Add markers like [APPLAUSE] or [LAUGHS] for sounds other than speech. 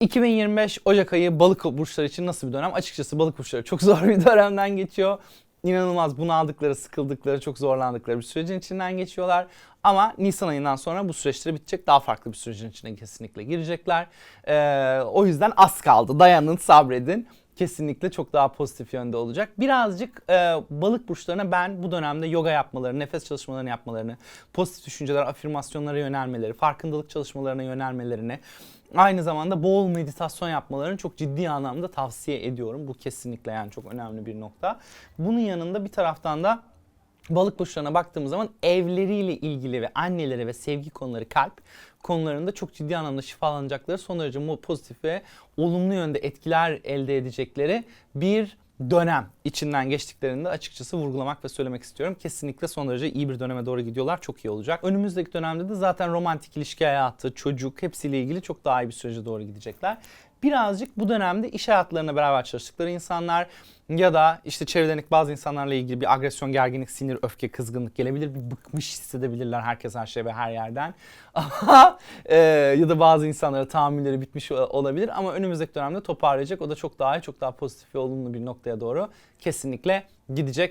2025 Ocak ayı balık burçları için nasıl bir dönem? Açıkçası balık burçları çok [LAUGHS] zor bir dönemden geçiyor. İnanılmaz bunaldıkları, sıkıldıkları, çok zorlandıkları bir sürecin içinden geçiyorlar. Ama Nisan ayından sonra bu süreçleri bitecek. Daha farklı bir sürecin içine kesinlikle girecekler. Ee, o yüzden az kaldı. Dayanın, sabredin. Kesinlikle çok daha pozitif yönde olacak. Birazcık e, balık burçlarına ben bu dönemde yoga yapmalarını, nefes çalışmalarını yapmalarını, pozitif düşünceler, afirmasyonlara yönelmeleri, farkındalık çalışmalarına yönelmelerini, aynı zamanda bol meditasyon yapmalarını çok ciddi anlamda tavsiye ediyorum. Bu kesinlikle yani çok önemli bir nokta. Bunun yanında bir taraftan da balık burçlarına baktığımız zaman evleriyle ilgili ve anneleri ve sevgi konuları kalp konularında çok ciddi anlamda şifalanacakları son derece pozitif ve olumlu yönde etkiler elde edecekleri bir dönem içinden geçtiklerinde açıkçası vurgulamak ve söylemek istiyorum. Kesinlikle son derece iyi bir döneme doğru gidiyorlar. Çok iyi olacak. Önümüzdeki dönemde de zaten romantik ilişki hayatı, çocuk hepsiyle ilgili çok daha iyi bir sürece doğru gidecekler. Birazcık bu dönemde iş hayatlarına beraber çalıştıkları insanlar ya da işte çevredeki bazı insanlarla ilgili bir agresyon, gerginlik, sinir, öfke, kızgınlık gelebilir. Bir bıkmış hissedebilirler herkes her şey ve her yerden. [LAUGHS] E, ya da bazı insanlara tahammülleri bitmiş olabilir ama önümüzdeki dönemde toparlayacak. O da çok daha çok daha pozitif ve olumlu bir noktaya doğru kesinlikle gidecek.